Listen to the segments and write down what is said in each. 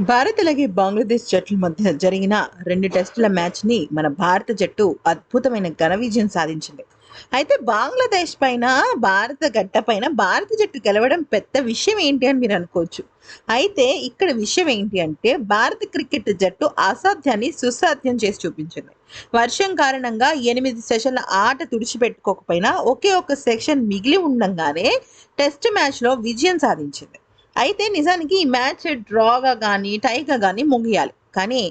భారత్ అలాగే బంగ్లాదేశ్ జట్ల మధ్య జరిగిన రెండు టెస్టుల మ్యాచ్ని మన భారత జట్టు అద్భుతమైన ఘన విజయం సాధించింది. అయితే బంగ్లాదేశ్ పైన భారత గడ్డ పైన భారత జట్టు గెలవడం పెద్ద విషయం ఏంటి అని మీరు అనుకోవచ్చు. అయితే ఇక్కడ విషయం ఏంటి అంటే భారత క్రికెట్ జట్టు అసాధ్యాన్ని సుసాధ్యం చేసి చూపించింది. వర్షం కారణంగా ఎనిమిది సెషన్ల ఆట తుడిచిపెట్టుకోకపోయినా ఒకే ఒక సెక్షన్ మిగిలి ఉండగానే టెస్ట్ మ్యాచ్లో విజయం సాధించింది. అయితే నిజానికి ఈ మ్యాచ్ డ్రాగా కానీ టైగా కానీ ముగియాలి. కానీ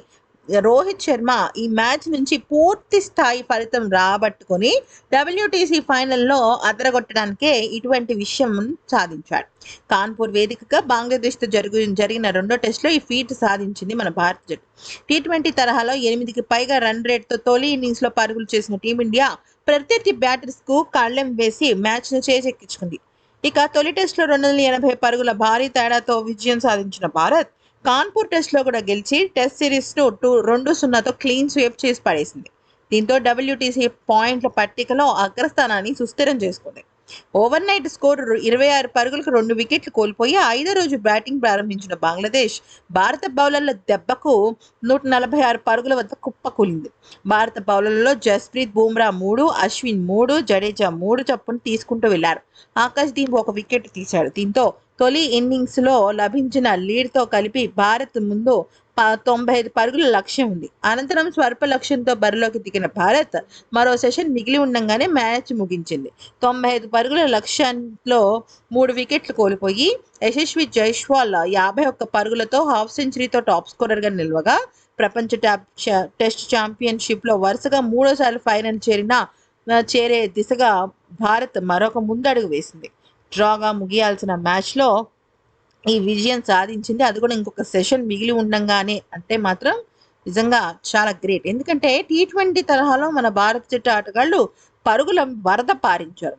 రోహిత్ శర్మ ఈ మ్యాచ్ నుంచి పూర్తి స్థాయి ఫలితం రాబట్టుకొని డబ్ల్యూటీసీ ఫైనల్లో అదరగొట్టడానికే ఇటువంటి విషయం సాధించాడు. కాన్పూర్ వేదికగా బంగ్లాదేశ్తో జరుగు జరిగిన రెండో టెస్ట్లో ఈ ఫీట్ సాధించింది మన భారత జట్టు. టీ ట్వంటీ తరహాలో ఎనిమిదికి పైగా రన్ రేట్తో తొలి ఇన్నింగ్స్లో పరుగులు చేసిన టీమిండియా ప్రత్యర్థి బ్యాటర్స్కు కళ్ళెం వేసి మ్యాచ్ను చేజెక్కించుకుంది. ఇక తొలి టెస్ట్లో రెండు వందల ఎనభై పరుగుల భారీ తేడాతో విజయం సాధించిన భారత్ కాన్పూర్ టెస్ట్లో కూడా గెలిచి టెస్ట్ సిరీస్ను టూ రెండు సున్నాతో క్లీన్ స్వీప్ చేసి పడేసింది. దీంతో డబ్ల్యూటీసీ పాయింట్ల పట్టికలో అగ్రస్థానాన్ని సుస్థిరం చేసుకుంది. ఓవర్ నైట్ స్కోర్ ఇరవై ఆరు పరుగులకు రెండు వికెట్లు కోల్పోయి ఐదో రోజు బ్యాటింగ్ ప్రారంభించిన బంగ్లాదేశ్ భారత బౌలర్ల దెబ్బకు నూట నలభై ఆరు పరుగుల వద్ద కుప్పకూలింది భారత బౌలర్లలో జస్ప్రీత్ బూమ్రా మూడు అశ్విన్ మూడు జడేజా మూడు చప్పును తీసుకుంటూ వెళ్ళారు ఆకాశ్ దీప్ ఒక వికెట్ తీశాడు. దీంతో తొలి ఇన్నింగ్స్లో లభించిన లీడ్తో కలిపి భారత్ ముందు ప- తొంభై ఐదు పరుగుల లక్ష్యం ఉంది. అనంతరం స్వల్ప లక్ష్యంతో బరిలోకి దిగిన భారత్ మరో సెషన్ మిగిలి ఉండగానే మ్యాచ్ ముగించింది. తొంభై ఐదు పరుగుల లక్ష్యంలో మూడు వికెట్లు కోల్పోయి యశస్వి జైష్వాల్ యాభై ఒక్క పరుగులతో హాఫ్ సెంచరీతో టాప్ స్కోరర్గా నిలవగా ప్రపంచ టాప్ టెస్ట్ ఛాంపియన్షిప్లో వరుసగా మూడోసారి ఫైనల్ చేరిన చేరే దిశగా భారత్ మరొక ముందడుగు వేసింది. డ్రాగా ముగియాల్సిన మ్యాచ్లో ఈ విజయం సాధించింది. అది కూడా ఇంకొక సెషన్ మిగిలి ఉండంగానే అంటే మాత్రం నిజంగా చాలా గ్రేట్. ఎందుకంటే టీ ట్వంటీ తరహాలో మన భారత జట్టు ఆటగాళ్ళు పరుగుల వరద పారించారు.